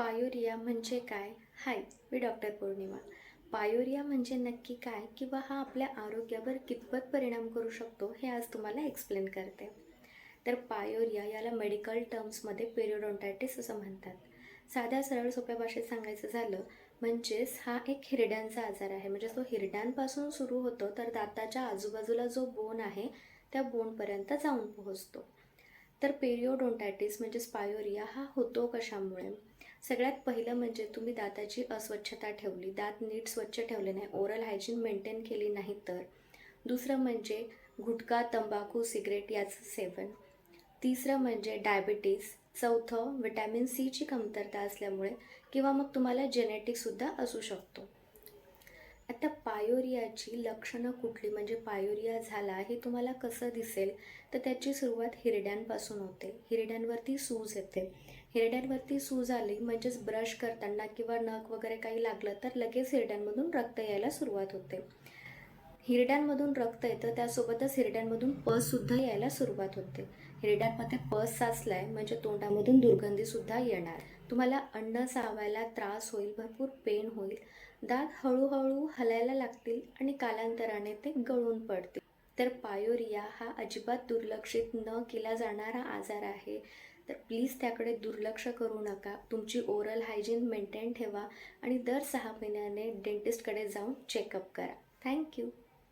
Pyorrhoea म्हणजे काय? हाय मी doctor पौर्णिमा. Pyorrhoea म्हणजे नक्की काय किंवा हा आपल्या आरोग्यावर कितपत परिणाम करू शकतो हे आज तुम्हाला एक्सप्लेन करते. तर पायोरिया याला मेडिकल टर्म्समध्ये पेरिओडोंटायटिस असं म्हणतात. साध्या सरळ सोप्या भाषेत सांगायचं झालं म्हणजेच हा एक हिरड्यांचा आजार आहे. म्हणजे तो हिरड्यांपासून सुरू होतो तर दाताच्या आजूबाजूला जो बोन आहे त्या बोनपर्यंत जाऊन पोहोचतो. तर पेरिओडोंटायटिस म्हणजेच पायोरिया हा होतो कशामुळे? सगळ्यात पहिलं म्हणजे तुम्ही दाताची अस्वच्छता ठेवली. दात नीट स्वच्छ ठेवले नाही. ओरल हायजीन मेंटेन केली नाही तर. दुसरं म्हणजे गुटखा तंबाखू सिगरेट याचं सेवन. तिसरं म्हणजे डायबिटीस चौथं विटॅमिन सीची कमतरता असल्यामुळे किंवा मग तुम्हाला जेनेटिकसुद्धा असू शकतो. आता पायोरियाची लक्षणं कुठली? म्हणजे पायोरिया झाला हे तुम्हाला कसं दिसेल? तर त्याची सुरुवात हिरड्यांपासून होते. हिरड्यांवरती सूज येते. हिरड्यांवरती सूज आली म्हणजेच ब्रश करताना किंवा नख वगैरे काही लागलं तर लगेच हिरड्यांमधून रक्त यायला सुरुवात होते. हिरड्यांमधून रक्त येतं त्यासोबतच हिरड्यांमधून पससुद्धा यायला सुरुवात होते. हिरड्यांमध्ये पस साचलाय म्हणजे तोंडामधून दुर्गंधीसुद्धा येणार. तुम्हाला अन्न चावायला त्रास होईल भरपूर पेन होईल. दात हळूहळू हलायला लागतील आणि कालांतराने ते गळून पडतील. तर पायोरिया हा अजिबात दुर्लक्षित न केला जाणारा आजार आहे. तर प्लीज त्याकडे दुर्लक्ष करू नका. तुमची ओरल हायजीन मेंटेन ठेवा आणि दर सहा महिन्याने डेंटिस्टकडे जाऊन चेकअप करा. थँक्यू